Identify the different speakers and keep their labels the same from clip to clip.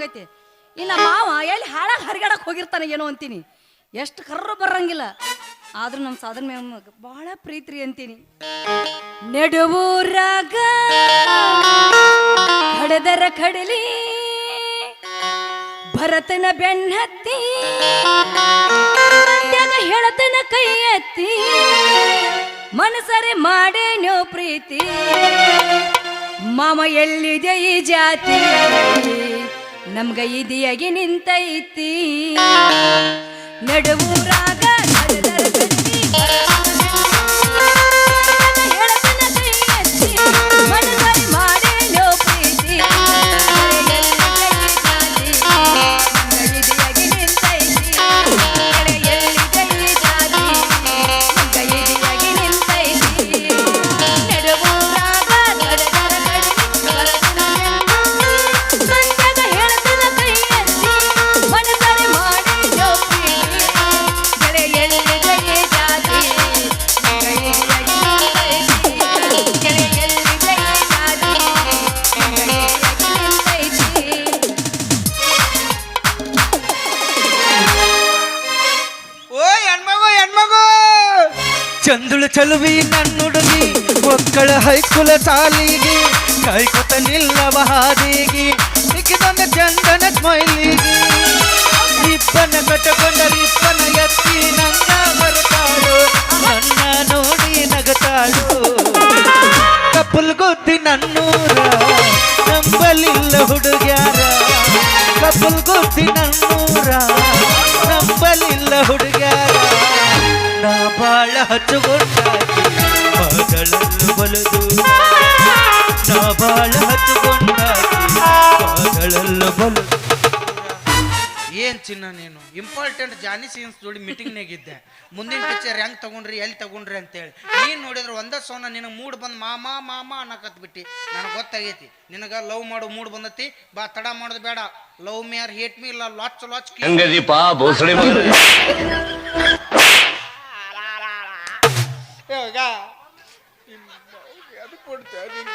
Speaker 1: ಹಂಗೈತಿ. ಇಲ್ಲ ಮಾವ, ಎಲ್ಲಿ ಹಾಳಾಗಿ ಹರಿಗಾಡಕ್ ಹೋಗಿರ್ತಾನೆ ಏನೋ ಅಂತೀನಿ. ಎಷ್ಟು ಕರ್ರ ಬರಂಗಿಲ್ಲ. ಆದ್ರೂ ನಮ್ಮ ಸಾಧನ ಮ್ಯಾಮ್ ಬಹಳ ಪ್ರೀತಿ ಅಂತೀನಿ. ನೆಡುವೂರಾಗ ಹಡದರ ಕಡಲಿ, ಭರತನ ಬೆನ್ನತ್ತಿ ಹೇಳತನ ಕೈ ಎತ್ತಿ, ಮನಸರೆ ಮಾಡೇನೋ ಪ್ರೀತಿ. ಮಾಮ ಎಲ್ಲಿದೆ ಈ ಜಾತಿ? ನಮ್ಗ ಇದಿಯಾಗಿ ನಿಂತೈತಿ. ನಡುವೂರಾಗ
Speaker 2: ಚಲುವಿ ನನ್ನುಡುಗಿ ಮಕ್ಕಳ ಹೈಕುಲ ಸಾಲಿಗೆ ಕಾಯ್ಕೊತ ನಿಲ್ಲವ ಹಾದಿಗೆ ಸಿಕ್ಕಿದೊಂದು ಚಂದನ ಸ್ಮೈಲಿಗೆ. ರಿಪ್ಪನ ಕಟ್ಟಕೊಂಡ ರಿಪ್ಪನ ಎತ್ತಿ ನನ್ನ ಬರುತ್ತಾಳು ನನ್ನ ನೋಡಿ ನಗತಾಳು. ಕಪ್ಪಲ್ ಗೊತ್ತಿ ನನ್ನೂರ, ನಂಬಲಿಲ್ಲ ಹುಡುಗ್ಯಾರ. ಕಪ್ಪಲ್ ಗೊತ್ತಿ ನನ್ನೂರ, ನಂಬಲಿಲ್ಲ ಹುಡುಗ್ಯಾರ. ನಾ ಬಾಳ ಹಚ್ಚುಕೊಂಡಾಗಿ ಬಾಳ ಏನ್ ಚಿನ್ನ ನೀನು? ಇಂಪಾರ್ಟೆಂಟ್ ಜಾನಿ ಸೀನ್ಸ್ ಜೋಡಿ ಮೀಟಿಂಗ್ನಾಗಿದ್ದೆ ಮುಂದಿನ ಪಿಕ್ಚರ್ ಹೆಂಗ್ ತಗೊಂಡ್ರಿ ಎಲ್ಲಿ ತಗೊಂಡ್ರಿ ಅಂತೇಳಿ. ನೀನ್ ನೋಡಿದ್ರೆ ಒಂದೇ ಸೋನ ನಿನಗೆ ಮೂಡ್ ಬಂದ್ ಮಾಮಾ ಮಾಮಾ ಅನ್ನಕತ್ ಬಿಟ್ಟಿ. ನನಗೆ ಗೊತ್ತಾಗೈತಿ. ನಿನಗ ಲವ್ ಮಾಡು ಮೂಡ್ ಬಂದತಿ. ಬಾ ತಡ ಮಾಡೋದು ಬೇಡ. Love me or hate me ಇಲ್ಲ ಲಾಚ್ ಲಾಚ್
Speaker 3: ಮಗನ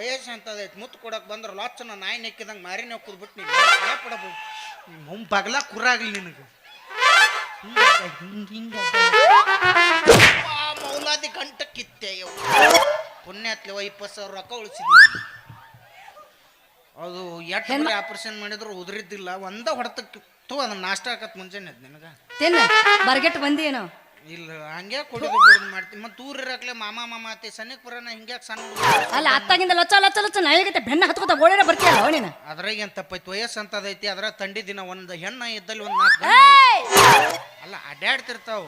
Speaker 2: ವಯಸ್ಸು ಅಂತದೈತಿ ಮುತ್ತು ಕೊಡಕ್ ಬಂದ್ರ ಲಾಚನ ನಾಯಿ ನೆಕ್ಕಿದಂಗೆ ಮಾರಿ ನಾವು ಕುದ್ಬಿಟ್ಟು ನೀನು ಪಡಬಹುದು ಹಮ್ ಬಗಲ ಕುರಾಗ್ಲಿ ನಿನಗೆ ಮೌಲಾದಿ ಗಂಟ ಕಿತ್ತೆ ಇವು. ಪುಣ್ಯ ಹತ್ಲಿವ ಇಪ್ಪತ್ತು ಸಾವಿರ ರೊಕ್ಕ ಉಳಿಸಿದ್ವಿ ಅದು ಎಟ್ಟು ಆಪರೇಷನ್ ಮಾಡಿದ್ರು ಉದುರಿದ್ದಿಲ್ಲ ಒಂದ ಹೊಡೆತಕ್ಕಿತ್ತು ಅದನ್ನ ನಾಷ್ಟ ಹಾಕತ್ ಮುಂಜಾನೆ ಅದ್ ನಿನಗ
Speaker 1: ಬರ್ಗೆಟ್ ಬಂದಿ ಏನೋ
Speaker 2: ಇಲ್ಲ ಹಂಗೆ ಕೊಡೋದು ಬಿಡೋದು ಮಾಡ್ತೀನಿ ಮತ್ತೆ ಊರ್ ಇರಕ್ಲೆ ಮಾಮ ಮಾಮ ಅತ್ತೆ ಸಣ್ಣಕ್ ಬರೋಣ ಹಿಂಗೆ ಸಣ್ಣ ಹುಡುಗ.
Speaker 1: ಅಲ್ಲ ಅತ್ತಾಗಿಂದ ಲಚ್ಚ ಲಚ್ಚ ಲಚ್ಚ ನಾಯಿಗತ್ತೆ ಬೆನ್ನ ಹತ್ಕೋತ ಗೋಳಿನ ಬರ್ತೀಯಲ್ಲ ನೀನು
Speaker 2: ಅದ್ರಾಗ ಏನ್ ತಪ್ಪೈತಿ ವಯಸ್ಸು ಅಂತದೈತಿ ಅದ್ರ ತಂಡಿ ದಿನ ಒಂದು ಹೆಣ್ಣ ಇದ್ದಲ್ಲಿ ಒಂದ್ ನಾಲ್ಕು ಅಲ್ಲ ಅಡ್ಡಾಡ್ತಿರ್ತಾವ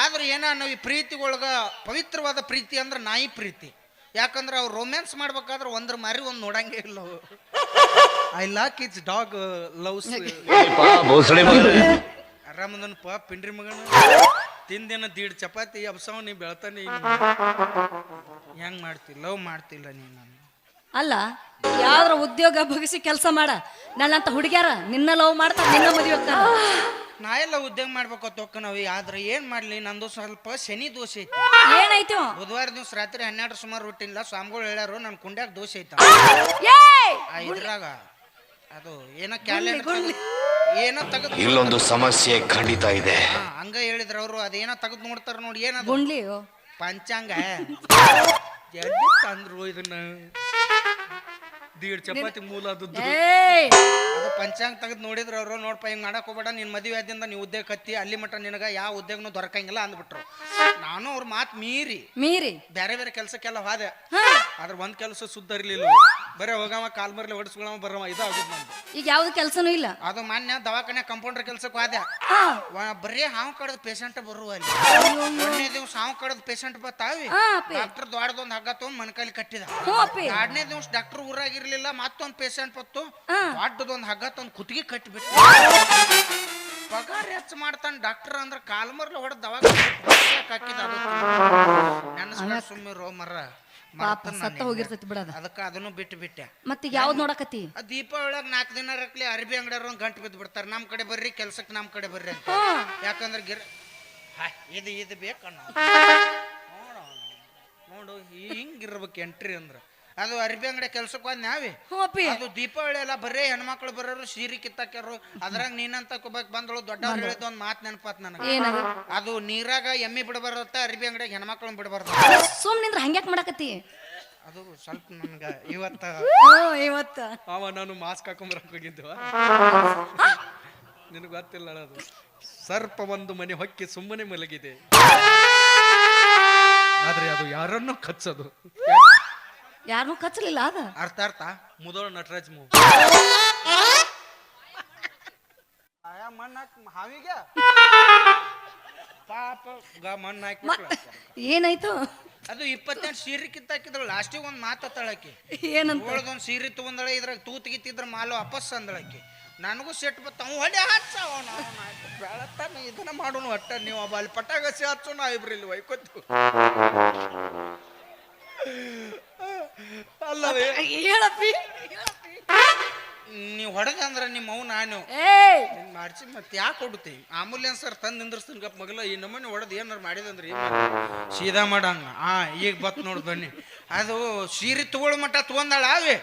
Speaker 2: ಆದ್ರೆ ಏನ ನಾವು ಈ ಪ್ರೀತಿಗೊಳಗ ಪವಿತ್ರವಾದ ಪ್ರೀತಿ ಅಂದ್ರೆ ನಾಯಿ ಪ್ರೀತಿ. ಯಾಕಂದ್ರೆ ಅವ್ರು ರೊಮ್ಯಾನ್ಸ್ ಮಾಡ್ಬೇಕಾದ್ರೆ ಒಂದ್ರ ಮಾರಿ ಒಂದು ನೋಡಂಗೇ ಇಲ್ಲ I lock it's dog loves
Speaker 3: ಬೋಸಡಿ ಮಗನ.
Speaker 2: ಆರಾಮದನಪ್ಪ ಪಿಂಡ್ರಿ ಮಗನ? ತಿಂದೇನ ದೀಡ್ ಚಪಾತಿ ಅಬ್ಸವ್ ನೀ ಬೆಳ್ತಾನೆ ಹೆಂಗ್ ಮಾಡ್ತಿಲ್ಲ ಲವ್ ಮಾಡ್ತಿಲ್ಲ ನೀ ನಾನು
Speaker 1: ಅಲ್ಲ ಯಾವ್ದ್ರ ಉದ್ಯೋಗ ಬಗಸಿ ಕೆಲಸ ಮಾಡ. ನನ್ನಂತ ಹುಡುಗ್ಯಾರ ನಿನ್ನ ಲವ್ ಮಾಡ್ತಾ ನಿನ್ನ ಮದುವೆ ಹೋಗ್ತಾರ
Speaker 2: ನಾ ಎಲ್ಲ ಉದ್ಯೋಗ ಮಾಡ್ಬೇಕು ತೊಕ್ಕ ನಾವು ಆದ್ರೆ ಏನ್ ಮಾಡ್ಲಿ ನಂದು ಸ್ವಲ್ಪ ಶನಿ ದೋಷ ಐತಿ.
Speaker 1: ಏನಾಯ್ತು
Speaker 2: ಬುಧವಾರ ದಿವಸ ರಾತ್ರಿ ಹನ್ನೆರಡು ಸುಮಾರು ಹುಟ್ಟಿಲ್ಲ ಸ್ವಾಮಿಗಳು ಹೇಳ್ಯಾರು ನನ್ ಕುಂಡ್ಯಾಗ ದೋಷ ಐತ.
Speaker 1: ಏಯ್!
Speaker 2: ಆ ಇದ್ರಾಗ ಅದು ಏನೋ ಕ್ಯಾಲೆಂಡರ್ ಏನೋ ತೆಗೆದು
Speaker 3: ಇಲ್ಲೊಂದು ಸಮಸ್ಯೆ ಖಂಡಿತ ಇದೆ.
Speaker 2: ಹಂಗ ಹೇಳಿದ್ರ ಅವರು ಅದೇನೋ ತೆಗೆದು ನೋಡ್ತಾರ ನೋಡಿ ಏನದು ಪಂಚಾಂಗ. ಎಲ್ಲಿ ತಂದ್ರು ಇದನ್ನ? ದೀಡ್ ಚಪಾತಿ ಮೂಲ ಅದು
Speaker 1: ಏಯ್!
Speaker 2: ಅದು ಪಂಚಾಂಗ ತೆಗೆದು ನೋಡಿದ್ರ ಅವರು ನೋಡ್ಪ ಹಿಂಗ್ ಮಾಡಕ್ ಹೋಗ್ಬೇಡ ನಿನ್ ಮದುವೆ ಆದ್ರಿಂದ ನೀವು ಉದ್ಯೋಗ ಕತ್ತಿ ಅಲ್ಲಿ ಮಟ್ಟ ನಿನಗ ಯಾವ ಉದ್ಯೋಗನೂ ದೊರಕಂಗಿಲ್ಲ ಅಂದ್ಬಿಟ್ರು. ನಾನು ಅವ್ರ ಮಾತ್ ಮೀರಿ.
Speaker 1: ಮೀರಿ.
Speaker 2: ಬೇರೆ ಬೇರೆ ಕೆಲಸಕ್ಕೆಲ್ಲ ಹೋದೆ. ಆದ್ರೆ ಒಂದ್ ಕೆಲಸ ಸುದ್ದ ಇರ್ಲಿಲ್ಲ. ಬರೇ ಹೋಗವ ಕಾಲ್ ಮರ್ಲಿ ಹೊಡಿಸ್ಕೊಳವ ಬರವ ಇದಾಗುದ್ ನಂದು.
Speaker 1: ಈಗ ಯಾವ್ದು ಕೆಲಸನೂ ಇಲ್ಲ?
Speaker 2: ಅದು ಮಾನ್ಯ ದವಾಖಾನೆ ಕಂಪೌಂಡರ್ ಕೆಲ್ಸಕ್ಕೆ ಹೋದೆ. ವ- ಬರೀ ಹಾವು ಕಡದ ಪೇಷಂಟ್ ಬರುವ ಅಲ್ಲಿ. ಒಂದನೇ ದಿವ್ಸ ಹಾವು ಕಡದ ಪೇಷಂಟ್ ಬತ್ತಾವಿ
Speaker 1: ಹಾ, ಅಪ್ಪಿ.
Speaker 2: ಡಾಕ್ಟರ್ ದೊಡ್ಡದೊಂದು ಹಗ್ಗ ತಗೊಂಡ್ ಮನ್ಕೈಲಿ ಕಟ್ಟಿದ.
Speaker 1: ಹ್ಞೂ ಅಪ್ಪಿ.
Speaker 2: ಎರಡನೇ ದಿವ್ಸ ಡಾಕ್ಟರ್ ಊರಾಗಿರ್ಲಿಲ್ಲ ಮತ್ತೊಂದ್ ಪೇಷಂಟ್ ಬತ್ತು
Speaker 1: ಹಾ.
Speaker 2: ದೊಡ್ಡದೊಂದು ಹಗ್ಗ ತಂದು ಕುತ್ತಿಗೆ ಕಟ್ಟಿಬಿಟ್ಟು ಪಗಾರ ಹೆಚ್ಚು ಮಾಡ್ತಾನೆ ಡಾಕ್ಟರ್ ಅಂದ್ರ ಕಾಲ್ಮರ್ಲಿ ಹೊಡೆದ ದವಾಖಾನೆ ಸುಮ್ಮಿರೋ ಮರ
Speaker 1: ಪಾಪ ಸತ್ತ ಹೋಗಿರ್ತೈತಿ ಬಿಡದ.
Speaker 2: ಅದಕ್ಕ ಅದನ್ನು ಬಿಟ್ಟು ಬಿಟ್ಟೆ
Speaker 1: ಮತ್ತೀಗ ಯಾವ್ದು ನೋಡಕತ್ತಿ?
Speaker 2: ದೀಪಾವಳಿಯಾಗ ನಾಲ್ಕು ದಿನ ರಕ್ಲಿ ಅರ್ಬಿ ಅಂಗಡಿಯವ್ರು ಒಂದು ಗಂಟು ಬಿದ್ದು ಬಿಡ್ತಾರೆ. ನಮ್ಮ ಕಡೆ ಬರ್ರಿ ಕೆಲ್ಸಕ್ಕೆ ನಮ್ಮ ಕಡೆ ಬರ್ರಿ ಯಾಕಂದ್ರೆ ಗಿರ ಇದು ಇದು ಬೇಕಣ್ಣ. ನೋಡು ನೋಡು ಹಿಂಗಿರ್ಬೇಕು ಎಂಟ್ರಿ ಅಂದ್ರೆ. ಅದು ಅರ್ಬಿ ಅಂಗಡಿ ಕೆಲ್ಸಕ್ಕೆ ಹೋದ್ ನಾವಿ.
Speaker 1: ಹ್ಞೂ ಅಪ್ಪಿ.
Speaker 2: ಅದು ದೀಪಾವಳಿ ಎಲ್ಲ ಬರೇ ಹೆಣ್ಮಕ್ಳು ಬರೋರು ಸೀರೆ ಕಿತ್ತಾಕ್ಯಾರು. ಅದ್ರಾಗ ನೀನಂತ ಕುಬಕ್ ಬಂದಳು ದೊಡ್ಡವ್ರು ಹೇಳಿದ ಒಂದು ಮಾತು ನೆನಪಾತ್ ನನಗೆ.
Speaker 1: ಏನದು?
Speaker 2: ಅದು ನೀರಾಗ ಎಮ್ಮಿ ಬಿಡಬಾರತ್ತ ಅರ್ಬಿ ಅಂಗಡಿಯಾಗ ಹೆಣ್ಮಕ್ಳನ್ನ ಬಿಡಬಾರ್ದು.
Speaker 1: ಸುಮ್ಮನಿಂದ್ರ ಹಂಗ್ಯಾಕ್ ಮಾಡಕತ್ತಿ?
Speaker 2: ಅದು ಸ್ವಲ್ಪ ನನ್ಗ ಇವತ್ತ.
Speaker 1: ಓ ಇವತ್ತ.
Speaker 4: ಅವ ನಾನು ಮಾಸ್ಕ್ ಹಾಕೊಂಬರಕ್ ಹೋಗಿದ್ದು ನಿನಗೆ ಗೊತ್ತಿಲ್ಲ ಅದು. ಸರ್ಪ ಒಂದು ಮನೆ ಹೊಕ್ಕಿ ಸುಮ್ಮನೆ ಮಲಗಿದೆ. ಆದ್ರೆ ಅದು ಯಾರನ್ನು ಕಚ್ಚದು.
Speaker 1: ಯಾರನ್ನೂ ಕಚ್ಚಲಿಲ್ಲ ಅದ
Speaker 2: ಅರ್ಥ ಅರ್ಥ.
Speaker 4: ಮುದೋಳ ನಟರಾಜ್ ಮೂವಿ
Speaker 2: ಆಯಾ ಮಣ್ಣು ಹಾಕಿ ಹಾವಿಗೆ? ಪಾಪ ಗ ಮಣ್ಣು ಹಾಕಿ
Speaker 1: ಮ- ಏನಾಯ್ತು?
Speaker 2: ಅದು ಇಪ್ಪತ್ತೆಂಟು ಸೀರೆ ಕಿತ್ತಾಕಿದ್ರು ಲಾಸ್ಟಿಗೆ ಒಂದು ಮಾತಾಳಕಿ
Speaker 1: ಏನಂತ?
Speaker 2: ಒಂದು ಸೀರೆ ತಗೊಂದಳ ಇದ್ರಾಗ ತೂತ್ ಗಿತ್ತಿದ್ರ ಮಾಲು ವಾಪಸ್ ಅಂದಳಕಿ ನನಗೂ ಸೆಟ್ ಬತ್ತ ಅವ್ ಹೊಡೆ ಹಚ್ಚವ ಬೆಳತಾನ ಇದನ್ನ ಮಾಡೋಣ ಒಟ್ಟ ನೀವು ಒಬ್ಬ ಅಲ್ಲಿ ಪಟಾಕಸಿ ಹಚ್ಚು ನಾ ಇಬ್ರು ಇಲ್ಲಿ ಒಯ್ಕೊತ್ತು
Speaker 4: ಅಲ್ಲವೇ
Speaker 1: ಹೇಳಪ್ಪಿ.
Speaker 2: ನೀವು ಹೊಡೆದ ಅಂದ್ರ ನಿಮ್ಮ ಅವ್ ನಾನು ಮಾಡಿಸಿ ಮತ್ತೆ ಯಾಕೆ ಕೊಡುತ್ತೆ ಆಂಬುಲೆನ್ಸ್ ಸರ್ ತಂದು ನಿಂದ್ರಸ್ತೀನಿ ಗಪ್ಪ ಮಗಲ ಈ ನಮ್ಮನೆ ಹೊಡೆದು ಏನಾರು ಮಾಡಿದಂದ್ರೆ ಸೀದಾ ಮಾಡಂಗ. ಆ ಈಗ ಬತ್ ನೋಡ್ ಬನ್ನಿ. ಅದು ಸೀರೆ ತಗೊಳ್ಳೋ ಮಟ್ಟ ತಗೊಂದಾಳ ಅವೇ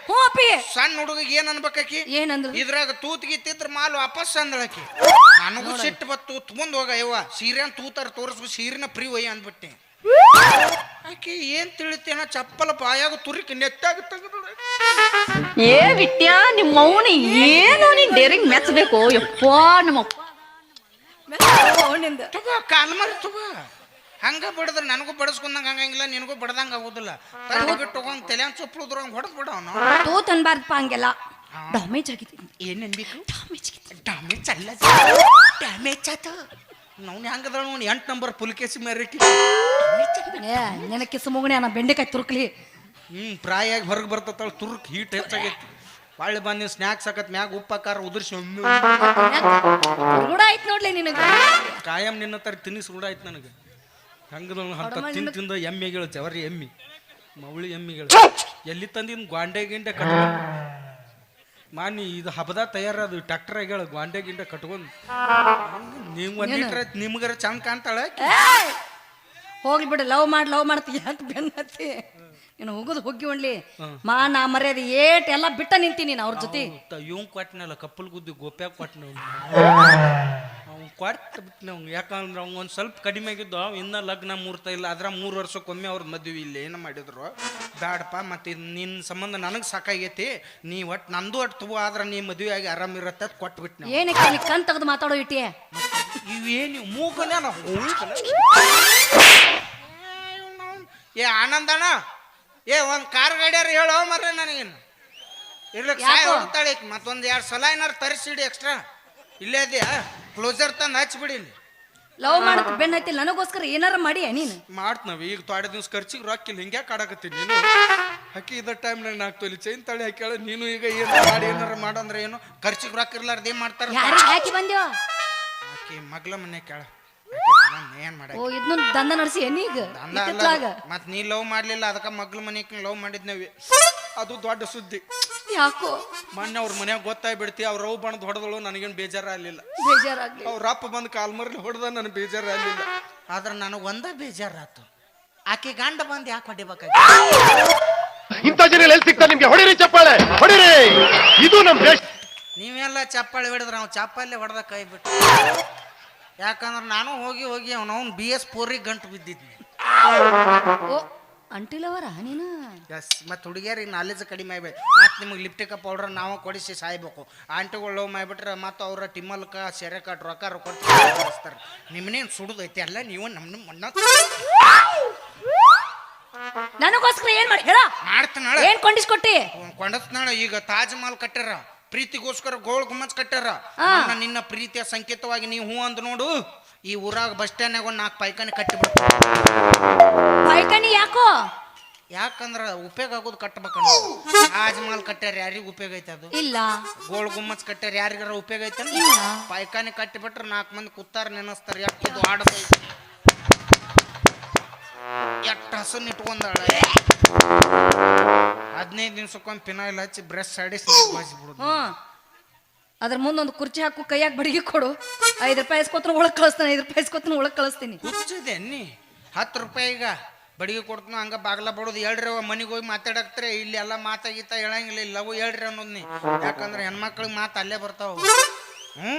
Speaker 2: ಸಣ್ಣ ಹುಡುಗಿಗೆ ಏನ್ ಅನ್ಬೇಕಾಕಿ?
Speaker 1: ಏನಂದ್ರು?
Speaker 2: ಇದ್ರಾಗ ತೂತ್ ಗಿತ್ತಿದ್ರ ಮಾಲ್ ವಾಪಸ್ ಅಂದಳಕಿ. ನನಗೂ ಸಿಟ್ಟು ಬತ್ತು ತಗೊಂಡ್ ಹೋಗ ಯವ್ವ. ಸೀರೆನ್ ತೂತಾರ ತೋರಿಸ್ಬೇಕು ಸೀರೆನ ಫ್ರೀ ಒಯ್ಯ ಅಂದ್ಬಿಟ್ಟೆ. ಆಕಿ ಏನ್ ತಿಳಿತೇನ ಚಪ್ಪಲ ಬಾಯಾಗ ತುರಿಕಿ ನೆತ್ತಾಗ ತೆಗೆದು
Speaker 5: ಏ ವಿಟ್ಯ ನಿಮ್ಮ ಅವನು ಏನು ನೀನ್ ಡೇರಿಂಗ್ ಮೆಚ್ಚಬೇಕು ಯಪ್ಪ ನಮ್ಮಪ್ಪ
Speaker 1: ಅವನಿಂದ
Speaker 2: ತಗೋ ಕಾಲ್ಮರ್ ತಗೋ. ಹಂಗ ಬಡದ್ರ ನನಗೂ ಬಡಸ್ಕೊಂಡಂಗ ಹಂಗಂಗಿಲ್ಲ ನಿನಗೂ ಬಡದಂಗ ಆಗೋದಿಲ್ಲ. ತಂಡ ಬಿಟ್ಟು ಹೋಗಂಗ್ ತಲೆ ಚಪ್ಪಲು ಹಂಗ ಹೊಡೆದ್ ಬಿಡ ಅವನು.
Speaker 1: ತೋತ್ ಅನ್ಬಾರ್ದಪ್ಪ ಹಂಗೆಲ್ಲ. ಡ್ಯಾಮೇಜ್ ಆಗಿದೆ
Speaker 2: ಏನ್ ಅನ್ಬೇಕು
Speaker 1: ಡ್ಯಾಮೇಜ್ ಆಗಿದೆ
Speaker 2: ಡ್ಯಾಮೇಜ್ ಅಲ್ಲ. ಡ್ಯಾಮೇಜ್ ಆತ. ನಾವು ಹೆಂಗದ ಅವ್ನು ಎಂಟು ನಂಬರ್ ಪುಲಿಕೇಶಿ ಮೇರಕಿ
Speaker 1: ಏ ನಿನ್ನ ಕಿಸ್ ಮುಗಣಿ ನಾ ಬೆಂಡೆಕಾಯಿ ತುರುಕ್ಲಿ.
Speaker 2: ಹ್ಮ್ ಪ್ರಾಯ ಆಗಿ ಹೊರಗೆ ಬರ್ತತಾಳ ತುರ್ಕ್ ಹೀಟ್ ಹೆಚ್ಚಾಗೈತಿ. ಹೊಳ್ಳಿ ಬಂದು ಸ್ನ್ಯಾಕ್ಸ್ ಹಾಕತ್ ಮ್ಯಾಗ ಉಪ್ಪಾಕಾರ ಉದುರ್ಸಿ ಒಮ್ಮೆ
Speaker 1: ರೂಢ ಆಯ್ತು ನೋಡ್ಲಿ ನಿನಗ.
Speaker 2: ಕಾಯಂ ನಿನ್ನ ತರ ತಿನ್ನಿಸ್ ರೂಢ ಆಯ್ತು ನನಗೆ. ಹಂಗದ ಅಂತ ತಿಂದು ತಿಂದು ಎಮ್ಮೆಗಳು ಜವರಿ ಎಮ್ಮಿ ಮವಳಿ ಎಮ್ಮಿಗಳು ಎಲ್ಲಿ ತಂದಿನ ಗ್ವಾಂಡೆ ಗಿಂಡೆ ಕಟ್ಕೊಂಡು? ಮಾನಿ ಇದು ಹಬ್ಬದ ತಯಾರದು ಟ್ರಾಕ್ಟರ್ ಆಗ್ಯಾಳ ಗ್ವಾಂಡೆ ಗಿಂಡೆ ಕಟ್ಕೊಂಡು. ನೀವು ಒಂದ್ ಲೀಟ್ರ್ ನಿಮ್ಗರ ಚಂದ ಕಾಣ್ತಾಳ!
Speaker 1: ಹೋಗ್ಲಿ ಬಿಡು ಲವ್ ಮಾಡಿ ಲವ್ ಮಾಡ್ತಿ ಯಾಕೆ ಬೆನ್ನತ್ತಿ ನೀನು ಹೋಗುದು ಹೋಗಿ ಒಣ್ಲಿ ಮಾನ ಮರ್ಯಾದೆ ಏಟ್ ಎಲ್ಲ ಬಿಟ್ಟ ನಿಂತೀನಿ ಅವ್ರ ಜೊತೆ.
Speaker 2: ಇವ್ ಕೊಟ್ಟನಲ್ಲ ಕಪ್ಪಲ್ ಗುದ್ದಿ ಗೋಪ್ಯಾಗ ಕೊಟ್ಟನ ಅವ್ನು ಕೊಟ್ಟು ಬಿಟ್ಟನ ಅವ್ನು ಯಾಕಂದ್ರೆ ಅವ್ನು ಒಂದು ಸ್ವಲ್ಪ ಕಡಿಮೆ ಆಗಿದ್ದು ಅವ್ ಇನ್ನ ಲಗ್ನ ಮೂರ್ತ ಇಲ್ಲ ಅದ್ರ ಮೂರು ವರ್ಷಕ್ಕೊಮ್ಮೆ ಅವ್ರ ಮದುವೆ ಇಲ್ಲ ಏನು ಮಾಡಿದ್ರು? ಬ್ಯಾಡಪ್ಪ ಮತ್ತು ನಿನ್ನ ಸಂಬಂಧ ನನಗೆ ಸಾಕಾಗೈತಿ ನೀ ಒಟ್ಟು ನಂದು ಒಟ್ಟು ತಗೋ ಆದ್ರೆ ನೀ ಮದುವೆ ಆಗಿ ಆರಾಮಿರತ್ತೆ ಅಂತ ಕೊಟ್ಬಿಟ್ನ
Speaker 1: ಏನಕ್ಕೆ ನೀ ಕಣ್ ತೆಗೆದು ಮಾತಾಡೋ ಇಟ್ಟಿಯೇ?
Speaker 2: ಇವೇನು ಮೂಗನೇ ಏ ಆನಂದಣ್ಣ ಏ ಒಂದು ಕಾರ್ ಗಾಡಿಯಾರ ಹೇಳೋ ಮರ್ರೆ ನನಗೇನು. ಇರ್ಲಿಕ್ಕೆ ಸಾಯ ಮತ್ತೊಂದು ಎರಡು ಸಲ ಏನಾರು ತರಿಸಿಡಿ ಎಕ್ಸ್ಟ್ರಾ? ಇಲ್ಲೇ ಇದೆಯಾ? ಕ್ಲೋಸರ್ ತಂದು ಹಚ್ಬಿಡಿ ಇಲ್ಲಿ.
Speaker 1: ಲವ್ ಮಾಡಕ್ ಬೆನ್ನ ಹತ್ತಿ ನನಗೋಸ್ಕರ ಏನಾರ ಮಾಡಿ ನೀನು?
Speaker 4: ಮಾಡ್ತನವ ಈಗ ತೊಡೆ ದಿವ್ಸ ಖರ್ಚಿಗೆ ರೊಕ್ಕಿಲ್ಲ ಹಿಂಗೆ ಕಾಡಕತ್ತೀನಿ ನೀನು? ಹಕ್ಕಿ ಇದ್ದ ಟೈಮ್ನಾಗ ನಾಲ್ಕು ತೊಲಿ ಚೈನ್ ತಳಿ ಹಾಕ್ಯಾಳ. ನೀನು ಈಗ ಏನು
Speaker 2: ಮಾಡಿ ಏನಾರ ಮಾಡಂದ್ರೆ ಏನು? ಖರ್ಚಿಗೆ ರೊಕ್ಕ ಇರ್ಲಾರ್ದು ಏನ್ ಮಾಡ್ತಾರ?
Speaker 1: ಯಾರಿಗೆ ಹಾಕಿ ಬಂದ್ಯೋ?
Speaker 2: ಆಕಿ ಮಗ್ಲ ಮನೆ ಕೇಳ. ಏನ್ ಮಾಡ
Speaker 1: ಓ ಇದನ್ನ ದಂದ ನಡೆಸಿ ಏನೀಗ
Speaker 2: ಮತ್ ನೀ ಲವ್ ಮಾಡ್ಲಿಲ್ಲ. ಅದಕ್ಕ ಮಗ್ಲ ಮನೆಗೆ ಲವ್ ಮಾಡಿದ್ನವಿ.
Speaker 4: ಅದು ದೊಡ್ಡ ಸುದ್ದಿ.
Speaker 1: ಯಾಕೋ
Speaker 4: ಮೊನ್ನೆ ಅವ್ರ ಮನ್ಯಾಗ ಗೊತ್ತಾಗ್ಬಿಡ್ತಿ ಅವ್ರ ಅವು ಬಣದ್ ಹೊಡೆದಳು ನನಗೇನು ಬೇಜಾರ ಆಗಲಿಲ್ಲ
Speaker 1: ಬೇಜಾರಾಗ್ಲಿ
Speaker 4: ಅವ್ರ ಅಪ್ಪ ಬಂದು ಕಾಲ್ಮರ್ಲಿ ಹೊಡೆದ ನನಗೆ ಬೇಜಾರ ಆಗಲಿಲ್ಲ
Speaker 2: ಆದ್ರ ನನಗೆ ಒಂದ ಬೇಜಾರಾತು. ಆಕೆ ಗಂಡ ಬಂದು ಯಾಕೆ ಹೊಡಿಬೇಕಾಗಿ
Speaker 6: ಇಂಥ ಜನ ಎಲ್ಲಿ ಸಿಗ್ತಾರೆ ನಿಮ್ಗೆ? ಹೊಡಿರಿ ಚಪ್ಪಾಳೆ ಹೊಡಿರಿ! ಇದು ನಮ್ ದೇಶ.
Speaker 2: ನೀವೆಲ್ಲ ಚಪ್ಪಾಳೆ ಹೊಡೆದ್ರೆ ನಾವು ಚಪ್ಪಾಳೆ ಹೊಡೆದ ಕೈ ಬಿಟ್ಟು. ಯಾಕಂದ್ರೆ ನಾನು ಹೋಗಿ ಹೋಗಿ ಅವ್ನವ್ನ ಬಿ ಎಸ್ ಪೋರಿಗೆ ಗಂಟು ಬಿದ್ದಿದ್ನಿ.
Speaker 1: ಓ ಅಂಟಿಲವರ ನೀನು?
Speaker 2: ಎಸ್ ಮತ್ತು ಹುಡುಗಿಯರಿಗೆ ನಾಲೆಜ್ ಕಡಿಮೆ ಆಗ್ಬೇಕು. ಮತ್ತು ನಿಮಗೆ ಲಿಪ್ಟಿಕ ಪೌಡ್ರ್ ನಾವು ಕೊಡಿಸಿ ಸಾಯ್ಬೇಕು. ಆಂಟಿಗಳು ಲವ್ ಮಾಡಿಬಿಟ್ರೆ ಮತ್ತು ಅವ್ರ ಟಿಮ್ಮಲ್ಕ ಸೆರೆ ಕಟ್ ರೊಕ್ಕ ಕೊಟ್ಟು ಕಳಿಸ್ತಾರೆ ನಿಮ್ಮನೇನು ಸುಡುದೈತಿ? ಅಲ್ಲ ನೀವು ನಮ್ಮ ಮಣ್ಣ
Speaker 1: ನನಗೋಸ್ಕರ ಏನು ಮಾಡಿ ಹೇಳ!
Speaker 2: ಮಾಡ್ತಾನಾಳ
Speaker 1: ಏನ್ ಕೊಂಡಿಸ್ಕೊಟ್ಟಿ
Speaker 2: ಕೊಂಡತ್ನಾಳ ಈಗ ತಾಜ್ ಮಹಲ್ ಕಟ್ಟಾರ. ಪ್ರೀತಿಗೋಸ್ಕರ ಗೋಳ್ ಗುಮ್ಮಚ್ ಕಟ್ಟಾರ.
Speaker 1: ಆ.
Speaker 2: ನನ್ನ ನಿನ್ನ ಪ್ರೀತಿಯ ಸಂಕೇತವಾಗಿ ನೀವು ಹೂ ಅಂದ್ ನೋಡು. ಈ ಊರಾಗ ಬಸ್ ಸ್ಟ್ಯಾಂಡ್ನಾಗ ಒಂದು ನಾಲ್ಕು ಪೈಕಾನೆ ಕಟ್ಟಿಬಿಡ್ತು
Speaker 1: ಪೈಕಣಿ ಯಾಕೋ?
Speaker 2: ಯಾಕಂದ್ರ ಉಪಯೋಗ ಆಗೋದು ಕಟ್ಟಬೇಕಣ್ಣ ತಾಜ್ ಕಟ್ಟ್ಯಾರ ಕಟ್ಟಾರ ಯಾರಿಗ ಉಪಯೋಗ ಐತೆ ಅದು?
Speaker 1: ಇಲ್ಲ.
Speaker 2: ಗೋಳ್ ಗುಮ್ಮಚ್ ಕಟ್ಟಾರ ಯಾರಿಗಾರ ಉಪಯೋಗ ಐತೆ. ಪಾಯ್ಕಾನೆ ಕಟ್ಟಿಬಿಟ್ರೆ ನಾಲ್ಕು ಮಂದಿ ಕುತ್ತಾರ ನೆನಸ್ತಾರ ಎಟ್ಟಿದ್ದು ಆಡದೈತಿ ಎಟ್ಟು ಹಸನ್ ಇಟ್ಕೊಂಡಾಳ? ಹದಿನೈದು ದಿವ್ಸಕ್ಕೊಮ್ಮೆ ಪಿನಾಯಿಲ್ ಹಚ್ಚಿ ಬ್ರಷ್ ಆಡಿಸಿ
Speaker 1: ಬಿಡುದು ಅದ್ರ ಮುಂದೊಂದು ಕುರ್ಚಿ ಹಾಕು ಕೈಯಾಗ ಬಡಿಗೆ ಕೊಡು. ಐದು ರೂಪಾಯಿ ಇಸ್ಕೊತ್ರ ಒಳಗೆ ಕಳಿಸ್ತಾನೆ ಐದು ರೂಪಾಯಿ ಇಸ್ಕೊತ್ರ ಒಳಗೆ ಕಳಿಸ್ತೀನಿ.
Speaker 2: ಕುಚ್ಚಿದೆ ನೀ. ಹತ್ತು ರೂಪಾಯಿ ಈಗ. ಬಡಿಗೆ ಕೊಡ್ತನೋ ಹಂಗ ಬಾಗ್ಲ ಬಡೋದು. ಹೇಳ್ರಿ ಅವ ಮನೆಗೆ ಹೋಗಿ ಮಾತಾಡಕ್ತ್ರೆ ಇಲ್ಲಿ ಎಲ್ಲ ಮಾತ ಗೀತ ಹೇಳಂಗಿಲ್ಲ ಇಲ್ಲ ಅವು ಹೇಳ್ರಿ ಅನ್ನೋದ್ನಿ ಯಾಕಂದ್ರೆ ಹೆಣ್ಮಕ್ಳಿಗೆ ಮಾತು ಅಲ್ಲೇ ಬರ್ತಾವ. ಹ್ಞೂ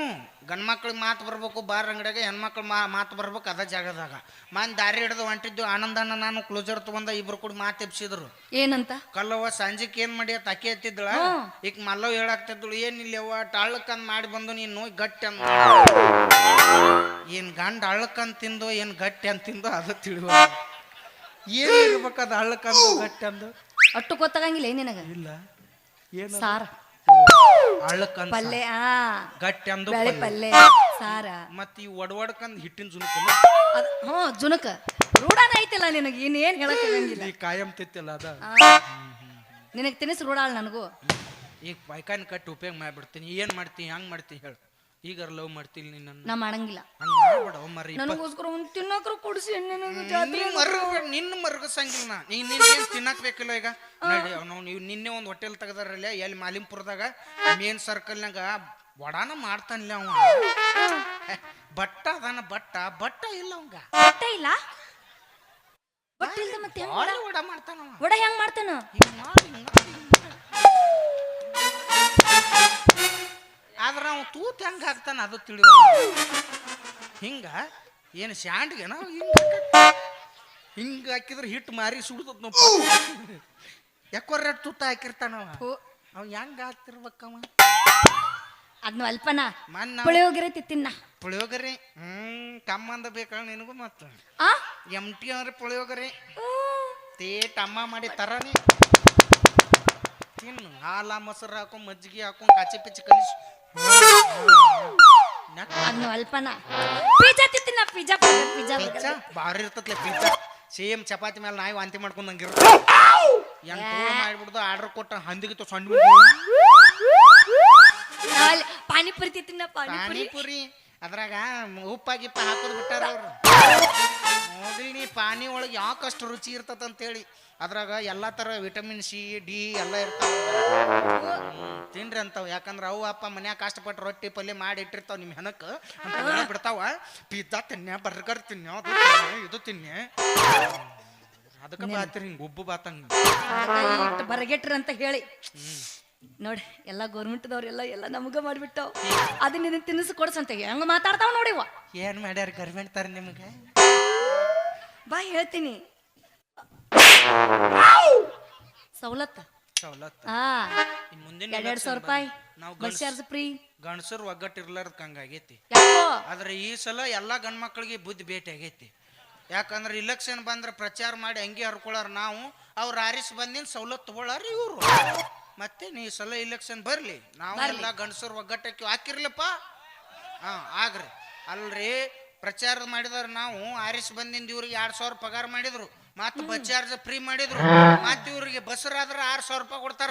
Speaker 2: ಗಂಡ್ಮಕ್ಳಿಗೆ ಮಾತು ಬರ್ಬೇಕು ಬಾರ್ ಅಂಗಡಿಯಾಗ ಹೆಣ್ಮಕ್ಳು ಮಾ ಮಾತು ಬರ್ಬೇಕು ಅದ ಜಾಗದಾಗ. ಮಾನ್ ದಾರಿ ಹಿಡಿದು ಹೊಂಟಿದ್ದು ಆನಂದನ ನಾನು ಕ್ಲೋಸರ್ ತಗೊಂಡ ಇಬ್ರು ಕೂಡ ಮಾತು ಎಪ್ಸಿದ್ರು
Speaker 1: ಏನಂತ?
Speaker 2: ಕಲ್ಲವ್ವ ಸಂಜೆಕ್ ಏನ್ ಮಾಡಿ ಅಕ್ಕಿ ಎತ್ತಿದ್ಳ? ಈಗ ಮಲ್ಲವ್ ಹೇಳಾಕ್ತಿದ್ಳು ಏನಿಲ್ಲ ಅವ್ವ ಅಳ್ಳಕ್ಕಂದ್ ಮಾಡಿ ಬಂದು ನೀನು ನೋಯ್ ಗಟ್ಟಿ ಅಂದ. ಏನ್ ಗಂಡ ಅಳ್ಳಕ್ಕಂದ್ ತಿಂದು ಏನ್ ಗಟ್ಟಿ ಅಂತ ತಿಂದು ಅದು ತಿಳಿವ ಏನ್ ಇರ್ಬೇಕದ ಅಳ್ಳಕ್ಕಂದು ಗಟ್ಟಿ ಅಂದು
Speaker 1: ಅಟ್ಟು ಗೊತ್ತಾಗಂಗಿಲ್ಲ ಏನ ನಿನಗ?
Speaker 2: ಇಲ್ಲ. ಏನು
Speaker 1: ಸಾರ.
Speaker 2: ಅಳ್ಳಕ್ಕಂದ್
Speaker 1: ಪಲ್ಲೆ ಆ.
Speaker 2: ಗಟ್ಟಿ ಅಂದು
Speaker 1: ಬೆಳೆ ಪಲ್ಲೆ. ಸಾರ.
Speaker 2: ಮತ್ತೆ ಈ ಒಡವಡ್ಕಂದ್ ಹಿಟ್ಟಿನ ಜುನಕ.
Speaker 1: ಅದ್ ಹ್ಞೂ ಜುನಕ. ರೂಢಾನ ಐತಿಲ್ಲ ನಿನಗೆ ಇನ್ನೇನ್ ಹೇಳಕ್ ಆಗಂಗಿಲ್ಲ.
Speaker 2: ಈ ಕಾಯಂ ತಿತ್ತಿಲ್ಲ ಅದ.
Speaker 1: ನಿನಗೆ ತಿನಿಸ್ ರೂಢಾಳ ನನಗೂ.
Speaker 2: ಈಗ ಪೈಕಾನ್ ಕಟ್ಟಿ ಉಪಯೋಗ ಮಾಡ್ಬಿಡ್ತೀನಿ. ಏನು ಮಾಡ್ತೀನಿ ಹೆಂಗೆ ಮಾಡ್ತೀನಿ ಹೇಳು. ಈಗ ಲವ್ ಮಾಡ್ತೀನಿ ನಿನ್ನ?
Speaker 1: ನಾ ಮಾಡಂಗಿಲ್ಲ.
Speaker 2: ಹಂಗ್ ಮಾಡ್ಬೇಡ ಮರಿ
Speaker 1: ನನಗೋಸ್ಕರ ಒಂದು ತಿನ್ನಕ್ರ ಕೊಡಿಸಿ ನನಗೆ
Speaker 2: ನಿನ್ನ ಮರ್ಗ ನಿನ್ನ ಮರ್ಗಸಂಗಿಲ್ಲ ನಾ ನೀ ನಿನ್ಗೇನ್ ತಿನ್ನಕ್ ಬೇಕಿಲ್ಲ ಈಗ? ನಡಿ ನಾವು ನೀವು ನಿನ್ನೆ ಒಂದು ಹೋಟೆಲ್ ತೆಗದಾರಲ್ಲ ಎಲ್ಲಿ ಮಾಲಿಂಪುರದಾಗ? ಮೇನ್ ಸರ್ಕಲ್ನಾಗ ವಡಾನ ಮಾಡ್ತಾನಿಲ್ಲ ಅವ ಹೆ, ಬಟ್ಟ ಅದಾನ ಬಟ್ಟ ಬಟ್ಟ ಇಲ್ಲ ಅವಂಗ
Speaker 1: ಬಟ್ಟ ಇಲ್ಲ? ಇಲ್ದ ಮತ್ತೆ ಹೆಂಗ್
Speaker 2: ಭಾಳ ವಡ ಮಾಡ್ತಾನವ
Speaker 1: ವಡ ಹೆಂಗ್ ಮಾಡ್ತಾನ?
Speaker 2: ಹಿಂಗ್ ಮಾಡಿ ಹಿಂಗ್ ಆದ್ರ ಅವ್ನು ತೂತ್ ಹೆಂಗ ಹಾಕ್ತಾನ ಅದು ತಿಳಿದ ಹಿಂಗ ಏನು ಶಾಂಡ್ಗೆ ನಾವು ಹಿಂಗ ಹಿಂಗ ಹಾಕಿದ್ರೆ ಹಿಟ್ಟು ಮಾರಿ ಸುಡ್ತದ ನಾವು ಯಾಕೋರ ತೂತ ಹಾಕಿರ್ತಾನವ.
Speaker 1: ಥು,
Speaker 2: ಅವ್ ಹೆಂಗ ಹಾಕ್ತಿರ್ಬೇಕವ
Speaker 1: ಅದ್ನ ಅಲ್ಪನ. ಪುಳಿಯೋಗರೆ ತಿನ್ನ.
Speaker 2: ಪುಳಿಯೋಗರೆ? ಹ್ಮ್ ಕಮ್ಮಂದ ಬೇಕಲ್ಲ ನಿನಗೂ ಮತ್ತ?
Speaker 1: ಆ?
Speaker 2: ಎಂ ಟಿ ಅಂದ್ರೆ ಪುಳಿಯೋಗರೆ. ತೇಟ್ ಅಮ್ಮ ಮಾಡಿ ತರನಿ. ತಿನ್ನು. ಹಾಲ ಮೊಸರು ಹಾಕೊಂಡ್ ಮಜ್ಜಿಗೆ ಹಾಕೊಂಡ್ ಕಾಚಿ ಪಿಚ್ಚಿ ಕಲಿಸಿ.
Speaker 1: ಅದ್ನ ಅಲ್ಪನ. ಪಿಜ್ಜಾ ತಿನ್ನ ಪಿಜ್ಜಾ ಪಿಜ್ಜಾ
Speaker 2: ಪಿಜ್ಜಾ. ಭಾರಿ ಇರ್ತತ್ಲೆ ಪಿಜ್ಜಾ. ಸೇಮ್ ಚಪಾತಿ ಮೇಲೆ ನಾಯಿ ವಾಂತಿ ಮಾಡ್ಕೊಂಡಂಗಿರ ಎಂತ ಮಾಡ್ಬಿಡ್ದು ಆರ್ಡರ್ ಕೊಟ್ಟ ಹಂದಿಗಿತ್ತು ಸಣ್ಣ
Speaker 1: ಪಾನಿಪುರಿ ಪಾನಿಪುರಿ.
Speaker 2: ಪಾನಿಪುರಿ. ಅದ್ರಾಗ ಉಪ್ಪ ಗಿಪ್ಪ ಹಾಕೋದು ಬಿಟ್ಟಾರ ಅವ್ರು. ನೋಡಿಲ್ ನೀ ಪಾನಿ ಒಳಗೆ ಯಾಕಷ್ಟು ರುಚಿ ಇರ್ತದಂತೇಳಿ ಅದ್ರಾಗ ಎಲ್ಲ ಥರ ವಿಟಮಿನ್ ಸಿ ಡಿ ಎಲ್ಲ ಇರ್ತಾವ. ತಿನ್ರಿ ಅಂತಾವ ಯಾಕಂದ್ರೆ ಅವು ಅಪ್ಪ ಮನ್ಯಾಗ ಕಷ್ಟಪಟ್ಟು ರೊಟ್ಟಿ ಪಲ್ಯ ಮಾಡಿ ಇಟ್ಟಿರ್ತಾವ ನಿಮ್ಮ ಹೆನಕ್ಕೆ ಅಂತ ಬಿಡ್ತಾವ ಪಿಜ್ಜಾ ತಿನ್ಯ ಬರ್ಗರ್ ತಿನ್ಯ ಅದು ಇದು ತಿನ್ಯ ಅದಕ್ಕೆ ಬಾತ್ರಿ ಹಿಂಗೆ ಉಬ್ಬು ಬಾತಂಗ.
Speaker 1: ಬರಗೆಟ್ರಿ ಅಂತ ಹೇಳಿ. ನೋಡಿ ಎಲ್ಲ ಗೌರ್ಮೆಂಟ್ದವ್ರೆಲ್ಲ ಎಲ್ಲ ನಮಗ ಮಾಡ್ಬಿಟ್ಟವ್. ಅದನ್ನ ನಿನ್ನ ತಿನ್ನಿಸಿ ಕೊಡ್ಸಂತ. ಹೆಂಗ ಮಾತಾಡ್ತಾವ ನೋಡಿವ
Speaker 2: ಏನ್ ಮಾಡ್ಯಾರ ಗೌರ್ಮೆಂಟ್ ತರ ನಿಮಗೆ?
Speaker 1: ಬಾ ಹೇಳ್ತೀನಿ. ಸವಲತ್ತ.
Speaker 2: ಸವಲತ್ತು.
Speaker 1: ಆ
Speaker 2: ಇನ್ ಮುಂದಿನ
Speaker 1: ಎರಡೆರಡು ಸಾವಿರ ರೂಪಾಯಿ.
Speaker 2: ನಾವು
Speaker 1: ಬಸ್ ಚಾರ್ಜ್ ಫ್ರೀ?
Speaker 2: ಗಂಡಸರು ಒಗ್ಗಟ್ಟು ಇರ್ಲಾರ್ದ ಹಂಗಾಗೈತಿ
Speaker 1: ಯಾಕೋ?
Speaker 2: ಆದ್ರೆ ಈ ಸಲ ಎಲ್ಲಾ ಗಂಡ್ ಮಕ್ಳಿಗೆ ಬುದ್ಧಿ ಭೇಟಿ ಆಗೈತಿ. ಯಾಕಂದ್ರೆ ಇಲೆಕ್ಷನ್ ಬಂದ್ರೆ ಪ್ರಚಾರ ಮಾಡಿ ಹಂಗೆ ಹರ್ಕೊಳಾರ ನಾವು ಅವ್ರು ಆರಿಸಿ ಬಂದಿನ ಸವಲತ್ತು ತಗೊಳ್ಳಾರ ಇವರು. ಮತ್ತೆ ಈ ಸಲ ಇಲೆಕ್ಷನ್ ಬರ್ಲಿ. ನಾವು ಎಲ್ಲ ಗಂಡಸರು ಒಗ್ಗಟ್ಟಕ್ಕೆ ಹಾಕಿರ್ಲಪ್ಪ. ಹಾ ಆಗ್ರಿ. ಅಲ್ರಿ ಪ್ರಚಾರ ಮಾಡಿದವ್ರು ನಾವು ಆರಿಸಿ ಬಂದಿಂದ ಇವ್ರಿಗೆ ಎರಡು ಸಾವಿರ ಪಗಾರ ಮಾಡಿದ್ರು. ಮತ್ತೆ ಬಸ್ ಚಾರ್ಜ್ ಫ್ರೀ ಮಾಡಿದ್ರು. ಮತ್ತೆ ಇವ್ರಿಗೆ ಬಸ್ರಾದ್ರೆ ಆರು ಸಾವಿರ ರೂಪಾಯಿ ಕೊಡ್ತಾರ.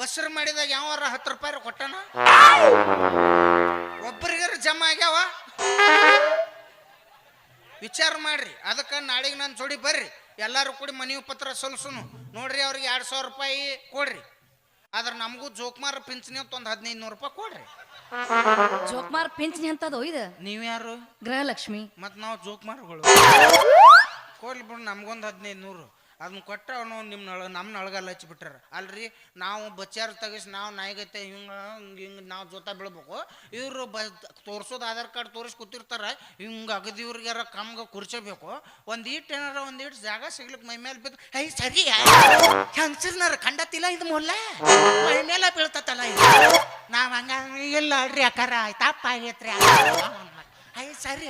Speaker 2: ಬಸ್ರು ಮಾಡಿದಾಗ ಯಾವಾರ ಹತ್ತು ರೂಪಾಯಿ ಕೊಟ್ಟನ? ಒಬ್ಬರಿಗಾರ ಜಮಾ ಆಗ್ಯಾವ? ವಿಚಾರ ಮಾಡ್ರಿ. ಅದಕ್ಕೆ ನಾಳೆಗೆ ನಾನು ಜೋಡಿ ಬರ್ರಿ. ಎಲ್ಲರೂ ಕೂಡಿ ಮನವಿ ಪತ್ರ ಸಲ್ಸುನು ನೋಡ್ರಿ ಅವ್ರಿಗೆ ಎರಡು ಸಾವಿರ ರೂಪಾಯಿ ಕೊಡ್ರಿ. ಆದ್ರೆ ನಮಗೂ ಜೋಕ್ಮಾರ ಪಿಂಚಣಿ ಅಂತ ಒಂದು ಹದಿನೈದು ನೂರು ರೂಪಾಯಿ ಕೊಡ್ರಿ.
Speaker 1: ಜೋಕ್ಮಾರ್ ಪಿಂಚಣಿ ಅಂತದೋ ಇದು?
Speaker 2: ನೀವ್ಯಾರು
Speaker 1: ಗೃಹಲಕ್ಷ್ಮಿ.
Speaker 2: ಮತ್ ನಾವು ಜೋಕ್ಮಾರ್ಗಳು. ಕೊಡ್ಲಿ ಬಿಡು ನಮ್ಗೊಂದ್ ಹದಿನೈದು ನೂರು ಅದನ್ನ ಕೊಟ್ಟರೆ ಅವನು ನಿಮ್ಮ ನಳ ನಮ್ಮ ನಳಗಲ್ಲ ಹಚ್ಚಿಬಿಟ್ರ ಅಲ್ರಿ, ನಾವು ಬಚ್ಚಾರ ತೆಗಿಸಿ, ನಾವು ನಾಯಿಗತ್ತೆ, ಹಿಂಗೆ ಹಿಂಗೆ ಹಿಂಗೆ, ನಾವು ಜೊತೆ ಬೀಳ್ಬೇಕು. ಇವರು ಬ ತೋರಿಸೋದು ಆಧಾರ್ ಕಾರ್ಡ್ ತೋರಿಸಿ ಕೂತಿರ್ತಾರೆ, ಹಿಂಗೆ ಅಗದಿ ಇವ್ರಿಗಾರ ಕಮ್ಗೆ ಕುರ್ಚಬೇಕು ಒಂದು ಈಟ್ ಏನಾರ, ಒಂದು ಜಾಗ ಸಿಗ್ಲಿಕ್ಕೆ ಮೈ ಮೇಲೆ ಬಿದ್ದು ಐ ಸರಿ ಹೆಂಗಸರ್ನಾರ ಕಂಡತಿಲ್ಲ ಇದು ಮೊಲ್ಲ ಮೈ ಮೇಲೆ ಬೀಳ್ತತ್ತಲ್ಲ ಇದು? ನಾವು ಹಂಗ, ಇಲ್ಲ ಅಲ್ರಿ ಅಕ್ಕಾರ ತಪ್ಪ ಆಗೈತ್ರಿ ಐ ಸರಿ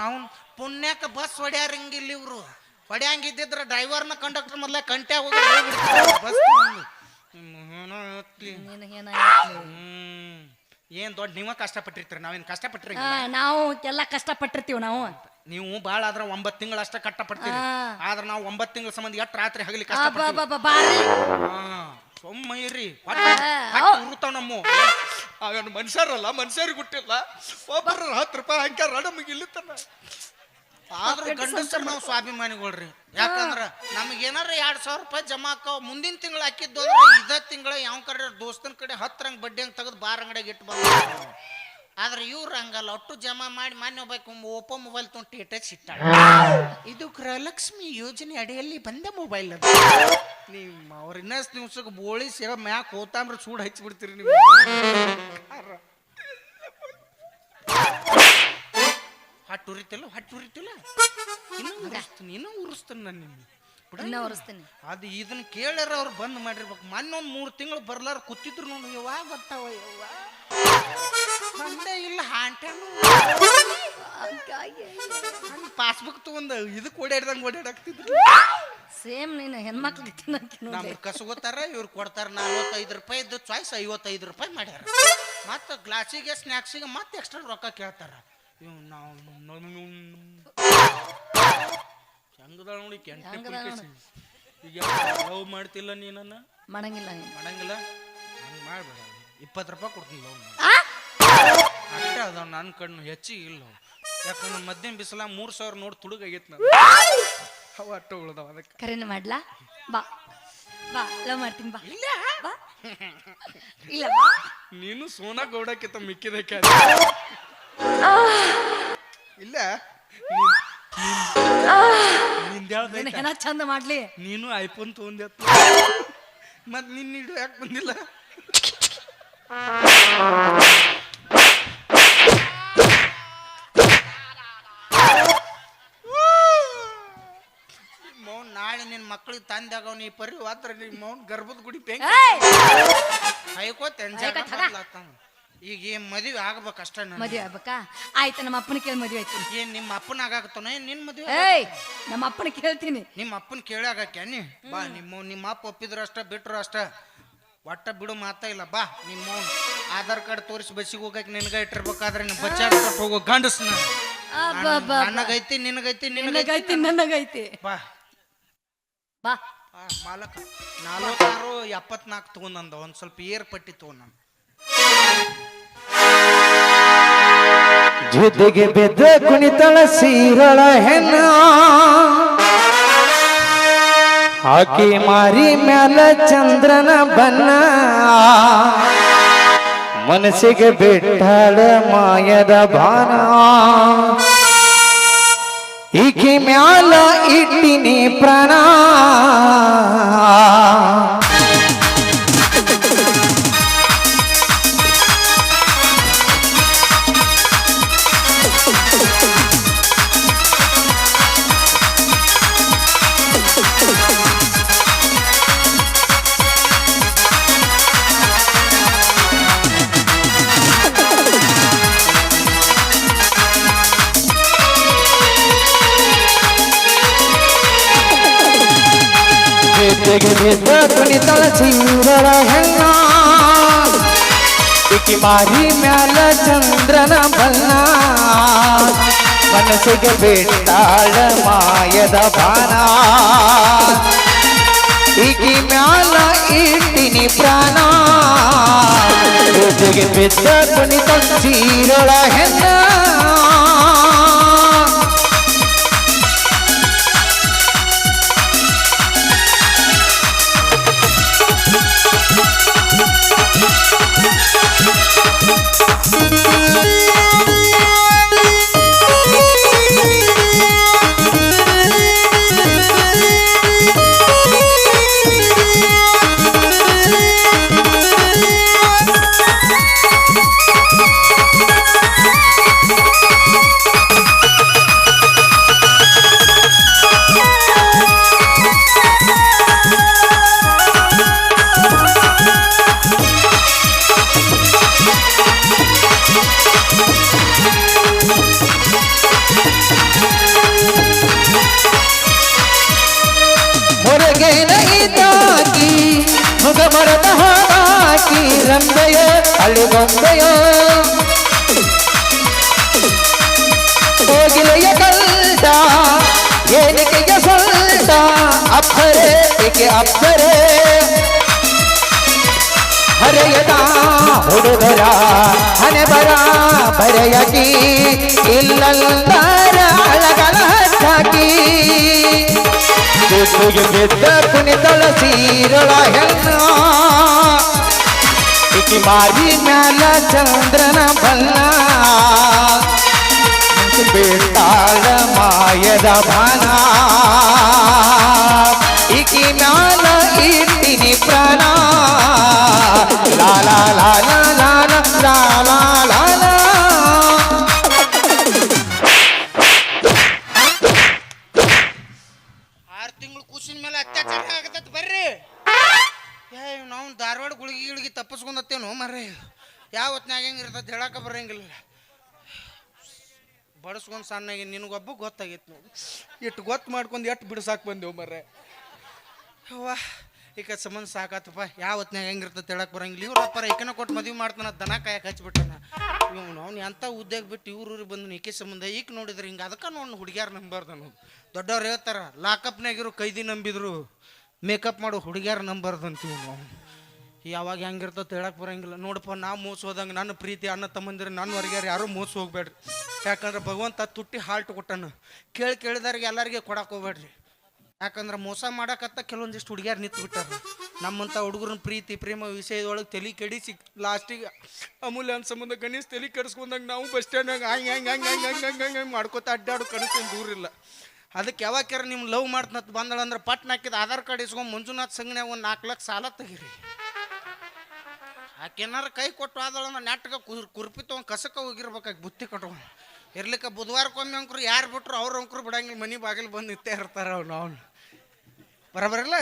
Speaker 2: ನಾವು ಪುಣ್ಯಕ್ಕೆ ಬಸ್ ಹೊಡ್ಯಾರಂಗಿಲ್ಲ ಇವರು. ಹೊಡ್ಯಾಂಗಿದ್ದಿದ್ರೆ ಡ್ರೈವರ್ನ ಕಂಡಕ್ಟರ್ ಮೊದಲೇ ಕಂಟ್ಯಾಗ ಹೋಗಿ ಬಸ್ ಏನೋ ಏನ್ ದೊಡ್ಡ ನೀವ ಕಷ್ಟಪಟ್ಟಿರ್ತೀರಿ ನಾವೇನ್ ಕಷ್ಟಪಟ್ಟಿರಿ
Speaker 1: ಆ, ನಾವು ಎಲ್ಲ ಕಷ್ಟಪಟ್ಟಿರ್ತೀವಿ ನಾವು.
Speaker 2: ನೀವು ಭಾಳ ಆದ್ರೆ ಒಂಬತ್ತು ತಿಂಗಳು ಅಷ್ಟೇ ಕಷ್ಟಪಡ್ತೀರಿ.
Speaker 1: ಆ.
Speaker 2: ಆದ್ರೆ ನಾವು ಒಂಬತ್ತು ತಿಂಗಳ ಸಂಬಂಧ ಎಷ್ಟು ರಾತ್ರಿ ಹಗಲಿ
Speaker 1: ಕಷ್ಟ ಬಾ,
Speaker 2: ಕಷ್ಟಪಡ್ತೀವಿ.
Speaker 1: ಬಾ, ಬಾ, ಬಾರಿ
Speaker 2: ಸೊಮ್ಮ ಇರ್ರಿ.
Speaker 1: ಆ,
Speaker 2: ಉರುತಾವ ನಮ್ಮ. ಅವೇನು ಮನುಷ್ಯರಲ್ಲ ಮನುಷ್ಯರಿಗೆ ಹುಟ್ಟಿಲ್ಲ. ಒಬ್ಬರ ಹತ್ತು ರೂಪಾಯಿ ಹಾಕ್ಯಾರ ನಮಗೆ ಇಲ್ಲಿತ್ತನ ಆದ್ರೂ ಗಂಡಸರು ನಾವು ಸ್ವಾಭಿಮಾನಿಗಳ್ರಿ. ಯಾಕಂದ್ರ ನಮ್ಗೆ ಏನಾರ ಎರಡ್ ಸಾವಿರ ರೂಪಾಯಿ ಜಮಾ ಆಕಾವ್ ಮುಂದಿನ ತಿಂಗಳ ಹಾಕಿದ್ದು ಅಂದ್ರೆ ಇದ ತಿಂಗಳ ಯಾವ ಕಡೆ ದೋಸ್ತನ ಕಡೆ ಹತ್ತರಂಗ್ ಬಡ್ಡಿ ಹಂಗ್ ತೆಗೆದು ಬಾರ್ ಅಂಗಡಿಗೆ ಇಟ್ಟು ಬಂದ
Speaker 7: ಆದ್ರೆ ಇವ್ರು ಹಂಗಲ್ಲ. ಒಟ್ಟು ಜಮಾ ಮಾಡಿ ಮಾನ್ಯ ಒಬ್ಬಾಕಿ ಓಪೋ ಮೊಬೈಲ್ ತೊಗೊಂಡು ಟೇಟಸ್ ಇಟ್ಟಾಳ. ಇದು ಗೃಹಲಕ್ಷ್ಮಿ ಯೋಜನೆ ಅಡಿಯಲ್ಲಿ ಬಂದ ಮೊಬೈಲ್ ಅದು.
Speaker 2: ನಿಮ್ಮ ಅವ್ರ ಇನ್ನಷ್ಟು ನಿಮಿಷಕ್ಕೆ ಬೋಳಿ ಸೇವಾ ಮ್ಯಾಕ್ ಹೋತಾಂಬ್ರ ಸೂಡ್ ಹಚ್ಚಿಬಿಡ್ತೀರಿ ನೀವು. ಹಟ್ಟು ಉರಿತಿಲ್ಲ ಹಟ್ಟು ಉರಿತಿಲ್ಲ ಇನ್ನೂ ಉರಿಸ್ತೀನಿ ಇನ್ನೂ ಉರಿಸ್ತೀನಿ ನಾನು ನಿನ್ನ
Speaker 1: ಇನ್ನ ಒರೆಸ್ತೀನಿ
Speaker 2: ಅದು ಇದನ್ನ ಕೇಳ್ಯಾರ ಅವ್ರು ಬಂದ್ ಮಾಡಿರ್ಬೇಕು. ಮೊನ್ನೆ ಒಂದು ಮೂರು ತಿಂಗಳು ಬರ್ಲಾರ ಕೂತಿದ್ರು ನೋಡಿ ಯಾವಾಗ ಬರ್ತಾವ ಯವ್ವಾ. ಬಂದೇ ಇಲ್ಲ ಹಾಂಟ್ಯಾನು ಪಾಸ್ಬುಕ್ ತಗೊಂಡ ಇದಕ್ಕೆ ಓಡಾಡ್ದಂಗೆ ಓಡಾಡಕ್ತಿದ್ರು.
Speaker 1: ಸೇಮ್ ನೀನು ಹೆಣ್ಮಕ್ಳು
Speaker 2: ನಮ್ಗೆ ಕಸಗೋತಾರ ಇವ್ರು ಕೊಡ್ತಾರ ನಲ್ವತ್ತೈದು ರೂಪಾಯಿ ಇದ್ದು ಚಾಯ್ಸ್ ಐವತ್ತೈದು ರೂಪಾಯಿ ಮಾಡ್ಯಾರ. ಮತ್ತು ಗ್ಲಾಸಿಗೆ ಸ್ನ್ಯಾಕ್ಸಿಗೆ ಮತ್ತೆ ಎಕ್ಸ್ಟ್ರಾ ರೊಕ್ಕ ಕೇಳ್ತಾರ. ಇವ್ ನಾವು ಹೆಂಗದ ನೋಡಿ ಕೆಂಟ
Speaker 1: ಹೆಂಗದ ನೋಡು.
Speaker 2: ಈಗ ಲವ್ ಮಾಡ್ತಿಲ್ಲ ನೀನನ್ನ?
Speaker 1: ಮಾಡಂಗಿಲ್ಲ ನೀನು.
Speaker 2: ಮಾಡಂಗಿಲ್ಲ? ಹಂಗೆ ಮಾಡ್ಬೇಡ. ಇಪ್ಪತ್ತು ರೂಪಾಯಿ ಕೊಡ್ತೀನಿ ಲವ್
Speaker 1: ಆ?
Speaker 2: ಅಷ್ಟೇ ಅದಾವ ನನ್ನ ಕಣ್ಣು ಹೆಚ್ಚಿಗೆ ಇಲ್ಲ ಅವು. ಯಾಕಂದ್ರೆ ಮಧ್ಯಾಹ್ನ ಬಿಸಿಲ ಮೂರು ಸಾವಿರ ನೋಡಿ ತುಡುಗಾಗೈತೆ ನಾನು ಅವ ಅಟ್ಟ ಉಳ್ದಾವ ಅದಕ್ಕೆ.
Speaker 1: ಕರೆನ ಮಾಡ್ಲಾ? ಬಾ. ಬಾ ಲವ್ ಮಾಡ್ತೀನಿ ಬಾ.
Speaker 2: ಇಲ್ಲ?
Speaker 1: ಬಾ. ಇಲ್ಲ ಬಾ.
Speaker 2: ನೀನು ಸೋನಾ ಗೌಡಕ್ಕಿಂತ ಮಿಕ್ಕಿದಕ್ಕೆ ಇಲ್ಲ. ನಿಂದ್ಯಾವ್ದು
Speaker 1: ಏನ ಚಂದ ಮಾಡ್ಲಿ.
Speaker 2: ನೀನು ಐಫೋನ್ ತೊಗೊಂಡೆ. ಮತ್ ನಿನ್ನ ಹಿಡು ಯಾಕೆ ಬಂದಿಲ್ಲ? ಮೌನ್ ನಾಳೆ ನಿನ್ನ ಮಕ್ಳಿಗೆ ತಂದಾಗ ನೀ ಪರಿ ವಾತ್ರ ನಿಮ್ಮ ಮೌನ್ ಗರ್ಭದ ಗುಡಿ
Speaker 1: ಏಯ್!
Speaker 2: ಹೈಕೋತ. ಈಗ ಏನ್ ಮದುವೆ ಆಗ್ಬೇಕು ಅಷ್ಟ
Speaker 1: ಮದುವೆ ಆಗ್ಬೇಕಾ? ಆಯ್ತು ನಮ್ಮ ಅಪ್ಪನ ಕೇಳಿ ಮದುವೆ ಆಯ್ತು.
Speaker 2: ಏನ್ ನಿಮ್ಮ ಅಪ್ಪನ ಆಗಾಕತ್ತಾನ? ಏನ್ ನಿನ್ ಮದುವೆ
Speaker 1: ಏಯ್ ನಮ್ಮ ಅಪ್ಪನ ಕೇಳ್ತೀನಿ.
Speaker 2: ನಿಮ್ಮ ಅಪ್ಪನ ಕೇಳಿ ನೀ? ಬಾ ನಿಮ್ಮ ನಿಮ್ಮ ಅಪ್ಪ ಒಪ್ಪಿದ್ರು ಅಷ್ಟ ಬಿಟ್ರು ಅಷ್ಟ. ಒಟ್ಟ ಬಿಡು ಮಾತಾ ಇಲ್ಲ ಬಾ. ನಿಮ್ಮ ಆಧಾರ್ ಕಾರ್ಡ್ ತೋರಿಸಿ ಬಸ್ಸಿಗೆ ಹೋಗಕ್ಕೆ ನಿನ್ಗ ಇಟ್ಟಿರ್ಬೇಕಾದ್ರೆ ನೀನು ಬಚ್ಚ ಕೊಟ್ಟು ಹೋಗೋ ಗಂಡಸ್
Speaker 1: ಅಬ್ಬಬ್ಬಬ್ಬ.
Speaker 2: ನನಗೈತಿ ನಿನಗೈತಿ ನಿನಗೈತಿ
Speaker 1: ನಿನಗೈತಿ
Speaker 2: ಬಾ.
Speaker 1: ಬಾ.
Speaker 2: ಮಾಲಕ. ನಲ್ವತ್ತಾರು ಎಪ್ಪತ್ನಾಲ್ಕು ತಗೊಂಡಂದ ಒಂದ್ ಸ್ವಲ್ಪ ಏರ್ಪಟ್ಟಿ ಪಟ್ಟಿ ತಗೊಂಡ್
Speaker 4: ಜೊತೆಗೆ ಬಿದ್ದ ಕುಣಿತಳ ಸೀರಳ ಹೆಣ್ಣ. ಹಾಕಿ ಮಾರಿ ಮ್ಯಾಲ ಚಂದ್ರನ ಬನ್ನ ಮನಸ್ಸಿಗೆ ಬಿಟ್ಟಳ ಮಾಯದ ಭಾನ. ಈಕೆ ಮ್ಯಾಲ ಇಟ್ಟಿನಿ ಪ್ರಾಣ. ಜೊತೆಗೆ ಬಿದ್ದ ಕುಣಿತಳ ಸಿಂಗರ ಹೆಣ್ಣ ಇಕ್ಕಿ ಮಾರಿ ಮ್ಯಾಲ ಚಂದ್ರನ ಬಲ್ಲ ಮನಸ್ಸಿಗೆ ಬಿಟ್ಟಾಳ ಮಾಯದ ಬಾನ ಇಕ್ಕಿ ಮ್ಯಾಲ ಇಟ್ಟಿನಿ ಪ್ರಾಣ ಜಗದಿಂದ ಕುಣಿತ ಸೀರಳ ಹೆಣ್ಣ. ಹಾಕಿ ಅಲ್ಲಿ ಅಳಿಗೊಂಬೆಯ ಹೋಗಿಲೆಯ ಕಲ್ಟ ಏನಿಕೆಯ ಸಲ್ಟ ಅಪ್ಪರೆ, ಏಕೆ ಅಪ್ಪರೆ? ಹರೆಯದ ಹುಡುಗರ ಹಣೆ ಬರ ಬರೆಯಕಿ, ಇಲ್ಲಲ್ಲರ ಅಳಗಲ ಹಾಕಿ ಬಿದ್ದ ಕುಣಿತಳ ಸೀರಳ ಹೆಣ್ಣ. ಇಕಿ ಬಾಯಿ ಮ್ಯಾಲ ಚಂದ್ರನ ಬಲ್ಲ ಬೇತಾಳ ಮಾಯದ ಬಲ ಇಕಿ ಮ್ಯಾಲ ಇಟ್ಟಿನಿ ಪ್ರಾಣ ಲಾ ಲಾ ಲಾ ಲಾ ಲಾ
Speaker 2: ಧಾರವಾಡ ಗುಳಿಗೆ ಗಿಳಿಗೆ ತಪ್ಪಿಸ್ಕೊಂಡತ್ತೇನು ಮರ್ರಿ. ಯಾವ ಹೊತ್ನಾಗ ಹೆಂಗೆ ಇರ್ತದೆ ಹೇಳಕ್ಕೆ ಬರಂಗಿಲ್ಲ. ಬಡಿಸ್ಕೊಂಡು ಸಣ್ಣಗೆ ನಿನಗೊಬ್ಬ ಗೊತ್ತಾಗೈತೆ ನೋಡಿ. ಇಟ್ಟು ಗೊತ್ತು ಮಾಡ್ಕೊಂಡು ಎಟ್ಟು ಬಿಡ್ಸಾಕ್ ಬಂದೆವು ಮರ್ರೆ. ಅವ್ವ ಈಗ ಸಂಬಂಧ ಸಾಕಾತಪ್ಪ ಯಾವ ಹೊತ್ನಾಗ ಹೆಂಗೆ ಇರ್ತದೆ ಹೇಳಕ್ಕೆ ಬರೋಂಗಿಲ್ಲ. ಇವ್ರ ಅಪ್ಪರ ಈಕನ ಕೊಟ್ಟು ಮದುವೆ ಮಾಡ್ತಾನೆ, ದನ ಕಾಯಕ್ಕೆ ಹಚ್ಬಿಟ್ಟಾನ. ಇವನು ಅವ್ನು ಎಂಥ ಉದ್ಯೋಗ ಬಿಟ್ಟು ಇವ್ರೂರಿಗೆ ಬಂದು ಈಕೆ ಸಂಬಂಧ ಈಗ ನೋಡಿದ್ರೆ ಹಿಂಗೆ ಅದಕ್ಕೆ ನೋಡಿ ಹುಡುಗ್ಯಾರ ನಂಬಾರ್ದು ಅನ್ನೋದು. ದೊಡ್ಡವ್ರು ಹೇಳ್ತಾರ ಲಾಕಪ್ನಾಗಿರೋ ಕೈದಿ ನಂಬಿದ್ರು. ಮೇಕಪ್ ಮಾಡೋ, ಹುಡುಗ್ಯಾರ ನಂಬಾರ್ದು ಅಂತೀವಿ ನಾವು. ಯಾವಾಗ ಹೆಂಗಿರ್ತೈತೆ ಹೇಳಕ್ಕೆ ಬರಂಗಿಲ್ಲ. ನೋಡಪ್ಪ, ನಾ ಮೋಸ ಹೋದಂಗೆ ನನ್ನ ಪ್ರೀತಿ, ಅಣ್ಣ ತಮ್ಮಂದಿರ ನನ್ನ ಹೊರಗ್ಯಾರ, ಯಾರೂ ಮೋಸ ಹೋಗ್ಬೇಡ್ರಿ. ಯಾಕಂದ್ರೆ ಭಗವಂತ ತುಟ್ಟಿ ಹಾಲ್ಟ್ ಕೊಟ್ಟನು. ಕೇಳಿ ಕೇಳಿದವ್ರಿಗೆ ಎಲ್ಲರಿಗೆ ಕೊಡಕ್ ಹೋಗ್ಬೇಡ್ರಿ. ಯಾಕಂದ್ರೆ ಮೋಸ ಮಾಡಕತ್ತ ಕೆಲವೊಂದಿಷ್ಟು ಹುಡುಗಿಯರು ನಿಂತು ಬಿಟ್ಟಾರ. ನಮ್ಮಂಥ ಹುಡುಗರನ್ನ ಪ್ರೀತಿ, ಪ್ರೇಮ ವಿಷಯದೊಳಗೆ ತಲೆ ಕೆಡಿ ಸಿಕ್ ಲಾಸ್ಟಿಗೆ ಅಮೂಲ್ಯ ಅನ್ ಸಂಬಂಧ ಗಣೇಶ್ ತಲೆ ಕೆಡಿಸ್ಕೊಂಡಂಗೆ ನಾವು ಬಸ್ ಸ್ಟ್ಯಾಂಡಾಗ ಹಂಗೆ ಹಂಗೆ ಹಂಗೆ ಹಂಗೆ ಹಂಗೆ ಹಂಗೆ ಹಂಗೆ ಮಾಡ್ಕೊತ ಅಡ್ಡಾಡು ಕನಸಿನ ದೂರ ಇಲ್ಲ. ಅದಕ್ಕೆ ಯಾವಾಗ ನಿಮ್ಮ ಲವ್ ಮಾಡ್ತನತ್ ಬಂದಳಂದ್ರೆ ಪಟ್ನ ಹಾಕಿದ ಆಧಾರ್ ಕಾರ್ಡ್ ಇಸ್ಕೊಂಡು ಮಂಜುನಾಥ್ ಸಂಘನ್ಯಾಗ ಒಂದು ನಾಲ್ಕು ಲಕ್ಷ ಸಾಲ ತೆಗೀರಿ. ಆಕೆನಾರ ಕೈ ಕೊಟ್ಟು ಆದಳ ನೆಟ್ಗೆ ಕುರ್ ಕುರ್ಪಿ ಕಸಕ್ಕೆ ಹೋಗಿರ್ಬೇಕಾಗಿ ಬುತ್ತಿ ಕಟ್ಕೊಂಡು. ಇರ್ಲಿಕ್ಕೆ ಬುಧವಾರಕ್ಕೊಮ್ಮೆ ಅಂಕರು ಯಾರು ಬಿಟ್ರು ಅವ್ರ ಅಂಕರು ಬಿಡಂಗಿಲ್ಲ, ಮನೆ ಬಾಗಿಲು ಬಂದು ನಿಂತೇ ಇರ್ತಾರೆ ಅವ್ನು ಅವ್ನು. ಬರಬರಲ್ಲ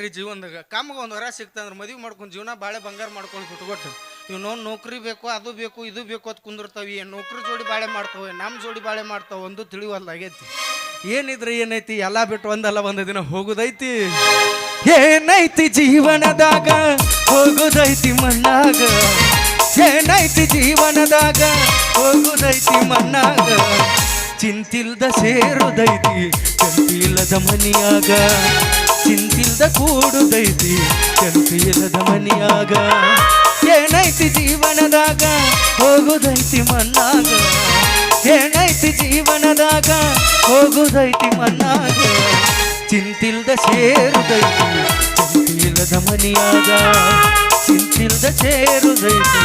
Speaker 2: ರೀ ಜೀವನದಾಗ? ಕಾಮಗೆ ಒಂದು ವರ ಸಿಕ್ತಂದ್ರೆ ಮದುವೆ ಮಾಡ್ಕೊಂಡು ಜೀವನ ಬಾಳೆ ಬಂಗಾರ ಮಾಡ್ಕೊಂಡು ಬಿಟ್ಕೊಟ್ಟು ಇವ್ನು ನೌಕರಿ ಬೇಕು, ಅದು ಬೇಕು, ಇದು ಬೇಕು ಅಂತ ಕುಂದಿರ್ತಾವೆ. ಏನು ನೌಕರಿ ಜೋಡಿ ಬಾಳೆ ಮಾಡ್ತಾವೆ ನಮ್ಮ ಜೋಡಿ ಬಾಳೆ ಮಾಡ್ತಾವೆ ಒಂದು ತಿಳಿವಲ್ಲಾಗೈತಿ ಏನಿದ್ರೆ ಏನೈತಿ? ಎಲ್ಲ ಬಿಟ್ಟು ಒಂದಲ್ಲ ಒಂದು ದಿನ ಹೋಗುದೈತಿ.
Speaker 4: ಏನೈತಿ ಜೀವನದಾಗ? ಹೋಗುದೈತಿ ಮಣ್ಣಾಗ. ಏನೈತಿ ಜೀವನದಾಗ? ಹೋಗುದೈತಿ ಮಣ್ಣಾಗ. ಚಿಂತಿಲ್ದ ಸೇರುದೈತಿ, ಚಂತಿಲ್ಲದ ಮನಿಯಾಗ. ಚಿಂತಿಲ್ದ ಕೂಡುದೈತಿ, ಚಂತಿಲ್ಲದ ಮನಿಯಾಗ. ಏನೈತಿ ಜೀವನದಾಗ? ಹೋಗುದೈತಿ ಮಣ್ಣಾಗ. ಏನೈತಿ ಜೀವನದಾಗ? ಹೋಗುದೈತಿ ಮಣ್ಣಾಗ. ಚಿಂತಿಲ್ದ ಸೇರುದೈತಿ ಚಂತಿಲ್ಲದ ಮನಿಯಾಗ ಚಿಂತಿಲ್ದ ಸೇರುದೈತಿ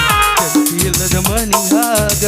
Speaker 4: ಚಂತಿಲ್ಲದ ಮನಿಯಾಗ